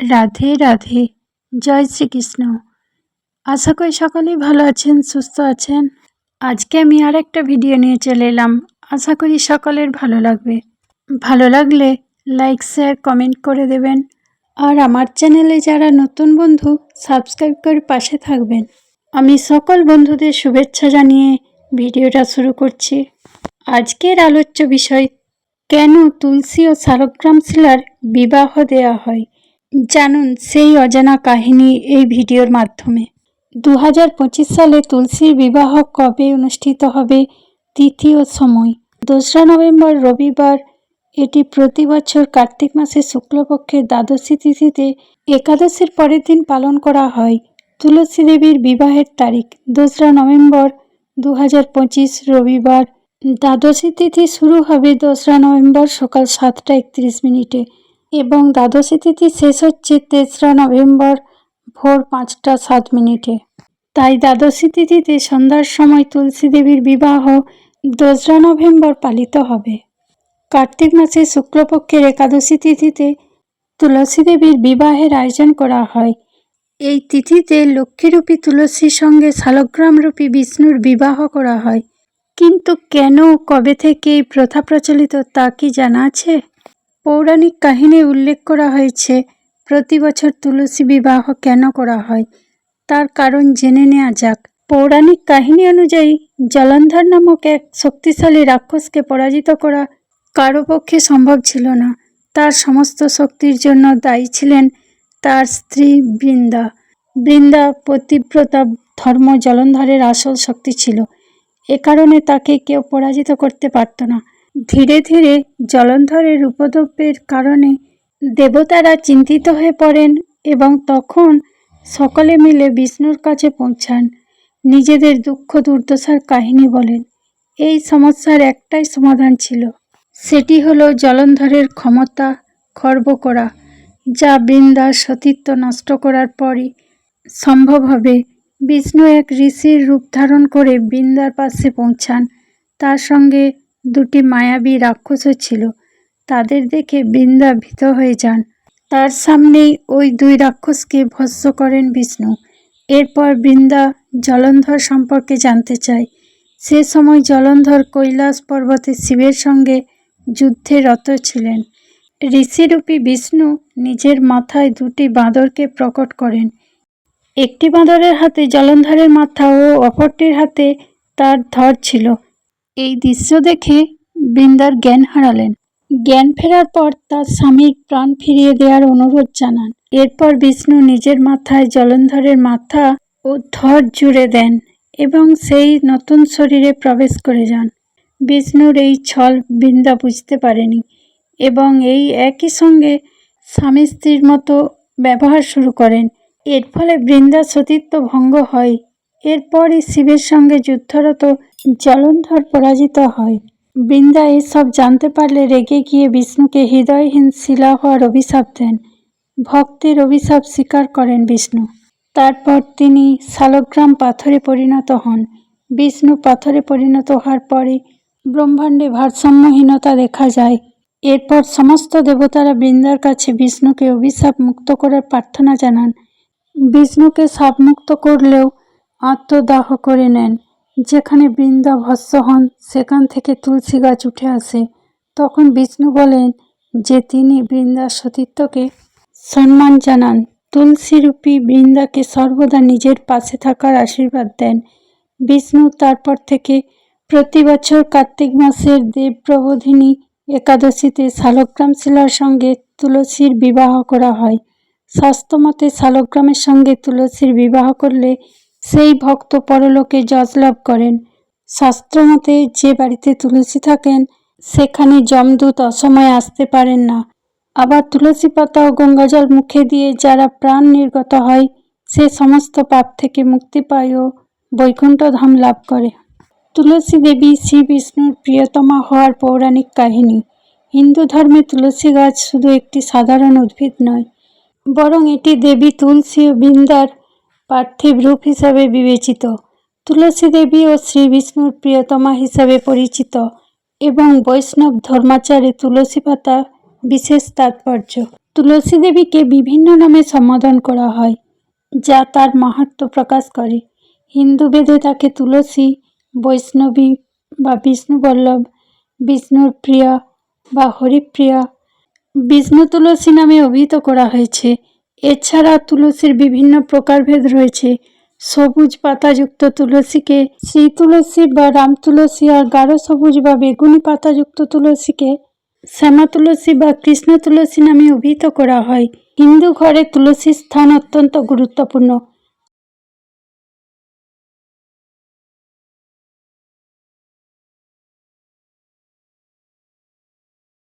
রাধে রাধে, জয় শ্রীকৃষ্ণ। আশা করি সকলেই ভালো আছেন, সুস্থ আছেন। আজকে আমি আর একটা ভিডিও নিয়ে চলে এলাম। আশা করি সকলের ভালো লাগবে। ভালো লাগলে লাইক, শেয়ার, কমেন্ট করে দেবেন। আর আমার চ্যানেলে যারা নতুন বন্ধু, সাবস্ক্রাইব করে পাশে থাকবেন। আমি সকল বন্ধুদের শুভেচ্ছা জানিয়ে ভিডিওটা শুরু করছি। আজকের আলোচ্য বিষয়, কেন তুলসী ও শালগ্রাম শিলার বিবাহ দেয়া হয়? জানুন সেই অজানা কাহিনী এই ভিডিওর মাধ্যমে। দু হাজার পঁচিশ সালে তুলসীর বিবাহ কবে অনুষ্ঠিত হবে তৃতীয় সময়? দোসরা নভেম্বর, রবিবার, এটি প্রতি বছর কার্তিক মাসের শুক্লপক্ষের দ্বাদশী তিথিতে একাদশীর পরের দিন পালন করা হয়। তুলসী দেবীর বিবাহের তারিখ, দোসরা নভেম্বর দু হাজার পঁচিশ, রবিবার। দ্বাদশী তিথি শুরু হবে দোসরা নভেম্বর সকাল সাতটা একত্রিশ মিনিটে। এবং দ্বাদশী তিথি শেষ হচ্ছে তেসরা নভেম্বর ভোর পাঁচটা সাত মিনিটে। তাই দ্বাদশী তিথিতে সন্ধ্যার সময় তুলসী দেবীর বিবাহ দোসরা নভেম্বর পালিত হবে। কার্তিক মাসে শুক্লপক্ষের একাদশী তিথিতে তুলসী দেবীর বিবাহের আয়োজন করা হয়। এই তিথিতে লক্ষ্মীরূপী তুলসীর সঙ্গে শালগ্রামরূপী বিষ্ণুর বিবাহ করা হয়। কিন্তু কেন কবে থেকে এই প্রথা প্রচলিত তা কি জানা আছে? পৌরাণিক কাহিনী উল্লেখ করা হয়েছে, প্রতি বছর তুলসী বিবাহ কেন করা হয়? তার কারণ জেনে নেওয়া যাক। পৌরাণিক কাহিনী অনুযায়ী, জলন্ধর নামক এক শক্তিশালী রাক্ষসকে পরাজিত করা কারও পক্ষে সম্ভব ছিল না। তার সমস্ত শক্তির জন্য দায়ী ছিলেন তার স্ত্রী বৃন্দা। বৃন্দা পতিব্রতা ধর্ম জলন্ধরের আসল শক্তি ছিল। এ কারণে তাকে কেউ পরাজিত করতে পারত না। ধীরে ধীরে জলন্ধরের উপদ্রবের কারণে দেবতারা চিন্তিত হয়ে পড়েন এবং তখন সকলে মিলে বিষ্ণুর কাছে পৌঁছান। নিজেদের দুঃখ দুর্দশার কাহিনী বলেন। এই সমস্যার একটাই সমাধান ছিল। সেটি হলো জলন্ধরের ক্ষমতা খর্ব করা, যা বৃন্দার সতীত্ব নষ্ট করার পরই সম্ভব হবে। বিষ্ণু এক ঋষির রূপ ধারণ করে বৃন্দার পাশে পৌঁছান। তার সঙ্গে দুটি মায়াবী রাক্ষসও ছিল। তাদের দেখে বৃন্দা ভীত হয়ে যান। তার সামনেই ওই দুই রাক্ষসকে ভস্য করেন বিষ্ণু। এরপর বৃন্দা জলন্ধর সম্পর্কে জানতে চায়। সে সময় জলন্ধর কৈলাস পর্বতে শিবের সঙ্গে যুদ্ধে রত ছিলেন। ঋষিরূপী বিষ্ণু নিজের মাথায় দুটি বাঁদরকে প্রকট করেন। একটি বাঁদরের হাতে জলন্ধরের মাথা ও অপরটির হাতে তার ধর ছিল। এই দৃশ্য দেখে বৃন্দার জ্ঞান হারালেন। জ্ঞান ফেরার পর তার স্বামীর প্রাণ ফিরিয়ে দেওয়ার অনুরোধ জানান। এরপর বিষ্ণু নিজের মাথায় জলন্ধরের মাথা ও ধর জুড়ে দেন এবং সেই নতুন শরীরে প্রবেশ করে যান। বিষ্ণুর এই ছল বৃন্দা বুঝতে পারেনি এবং এই একই সঙ্গে স্বামী স্ত্রীর মতো ব্যবহার শুরু করেন। এর ফলে বৃন্দা সতীত্ব ভঙ্গ হয়। এরপরই শিবের সঙ্গে যুদ্ধরত জলন্ধর পরাজিত হয়। বৃন্দা এসব জানতে পারলে রেগে গিয়ে বিষ্ণুকে হৃদয়হীন শিলা হওয়ার অভিশাপ দেন। ভক্তের অভিশাপ স্বীকার করেন বিষ্ণু। তারপর তিনি শালগ্রাম পাথরে পরিণত হন। বিষ্ণু পাথরে পরিণত হওয়ার পরে ব্রহ্মাণ্ডে ভারসাম্যহীনতা দেখা যায়। এরপর সমস্ত দেবতারা বৃন্দার কাছে বিষ্ণুকে অভিশাপ মুক্ত করার প্রার্থনা জানান। বিষ্ণুকে সাপমুক্ত করলেও আত্মদাহ করে নেন। যেখানে বৃন্দা ভস্য হন, সেখান থেকে তুলসী গাছ উঠে আসে। তখন বিষ্ণু বলেন যে তিনি বৃন্দার সতীত্বকে সম্মান জানান। তুলসীরূপী বৃন্দাকে সর্বদা নিজের পাশে থাকার আশীর্বাদ দেন। বিষ্ণু তারপর থেকে প্রতি বছর কার্তিক মাসের দেবপ্রবোধিনী একাদশীতে শালগ্রাম শিলার সঙ্গে তুলসীর বিবাহ করা হয়। স্বাস্থ্যমতে শালগ্রামের সঙ্গে তুলসীর বিবাহ করলে সেই ভক্ত পরলোকে যশ লাভ করেন। শাস্ত্রমতে যে বাড়িতে তুলসী থাকেন, সেখানে যমদূত অসময়ে আসতে পারেন না। আবার তুলসী পাতা ও গঙ্গাজল মুখে দিয়ে যারা প্রাণ নির্গত হয়, সে সমস্ত পাপ থেকে মুক্তি পায় ও বৈকুণ্ঠ ধাম লাভ করে। তুলসী দেবী শ্রী বিষ্ণুর প্রিয়তমা হওয়ার পৌরাণিক কাহিনী। হিন্দু ধর্মে তুলসী গাছ শুধু একটি সাধারণ উদ্ভিদ নয়, বরং এটি দেবী তুলসী ও বৃন্দার পার্থিব রূপ হিসাবে বিবেচিত। তুলসী দেবী ও শ্রী বিষ্ণুর প্রিয়তমা হিসাবে পরিচিত এবং বৈষ্ণব ধর্মাচারে তুলসী পাতা বিশেষ তাৎপর্য। তুলসী দেবীকে বিভিন্ন নামে সম্বোধন করা হয়, যা তার মাহাত্ম প্রকাশ করে। হিন্দু বেদে তাকে তুলসী, বৈষ্ণবী বা বিষ্ণুবল্লভ বিষ্ণুর প্রিয়া বা হরিপ্রিয়া, বিষ্ণু তুলসী নামে অভিহিত করা হয়েছে। এছাড়া তুলসীর বিভিন্ন প্রকারভেদ রয়েছে। সবুজ পাতাযুক্ত তুলসীকে শ্রী তুলসী বা রাম তুলসী আর গাঢ় সবুজ বা বেগুনি পাতাযুক্ত তুলসীকে শ্যামা তুলসী বা কৃষ্ণ তুলসী নামে অভিহিত করা হয়। হিন্দু ঘরে তুলসীর স্থান অত্যন্ত গুরুত্বপূর্ণ।